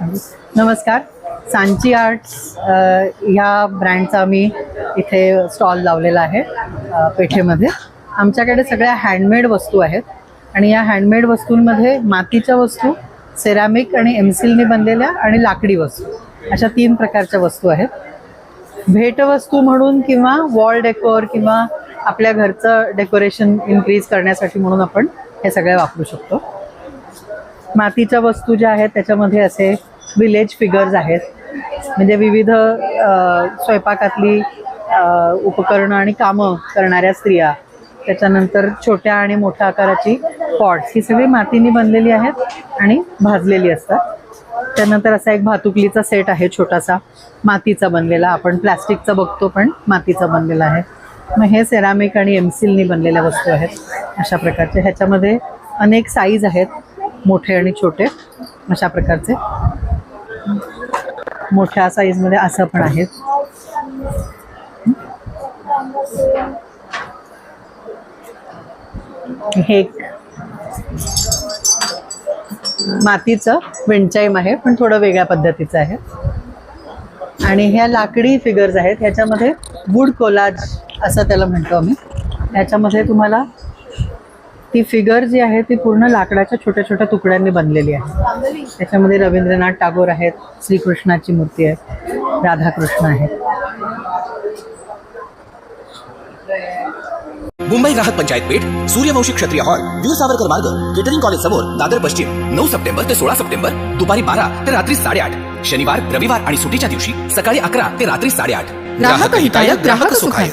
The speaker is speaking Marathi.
नमस्कार. सांची आर्ट्स ह्या ब्रँडचा आम्ही इथे स्टॉल लावलेला आहे पेठेमध्ये. आमच्याकडे सगळ्या हँडमेड वस्तू आहेत आणि या हँडमेड वस्तूंमध्ये मातीच्या वस्तू सेरामिक आणि एमसिलने बनलेल्या आणि लाकडी वस्तू. अशा तीन प्रकारच्या वस्तू आहेत. भेटवस्तू म्हणून किंवा वॉल डेकोर किंवा आपल्या घरचं डेकोरेशन इन्क्रीज करण्यासाठी म्हणून आपण हे सगळे वापरू शकतो. मातीच्या वस्तू ज्या आहेत त्याच्यामध्ये असे विलेज फिगर्स आहेत. म्हणजे विविध स्वयंपाकातली उपकरणं आणि कामं करणाऱ्या स्त्रिया त्याच्यानंतर छोट्या आणि मोठ्या आकाराची पॉट्स ही सगळी मातीने बनलेली आहेत आणि भाजलेली असतात. त्यानंतर असा एक भातुकलीचा सेट आहे छोटासा. मातीचा बनलेला. आपण प्लॅस्टिकचा बघतो पण मातीचा बनलेला आहे. मग हे सेरामिक आणि एमसिलनी बनलेल्या वस्तू आहेत अशा प्रकारचे ह्याच्यामध्ये अनेक साईज आहेत. मोठे आणि छोटे अशा प्रकारचे. मोठ्या साईजमध्ये असं पण आहेत हे एक मातीचं विंचाईम आहे पण थोडं वेगळ्या पद्धतीचं आहे. आणि ह्या लाकडी फिगर्स आहेत ह्याच्यामध्ये वूड कोलाज असं त्याला म्हणतो आम्ही. ह्याच्यामध्ये तुम्हाला ती फिगर जी आहे ती पूर्ण लाकडाच्या छोट्या छोट्या तुकड्यांनी बनलेली आहे. त्याच्यामध्ये रवींद्रनाथ टागोर आहेत श्रीकृष्णाची मूर्ती आहे राधाकृष्ण आहेत. मुंबई ग्राहक पंचायत पेठ सूर्यवंशी क्षत्रिय हॉल वीर सावरकर मार्ग केटरिंग कॉलेज समोर दादर पश्चिम नऊ सप्टेंबर ते सोळा सप्टेंबर दुपारी बारा ते रात्री साडेआठ. शनिवार रविवार आणि सुट्टीच्या दिवशी सकाळी अकरा ते रात्री साडेआठ. ग्राहक हिताय, ग्राहक सुखाय.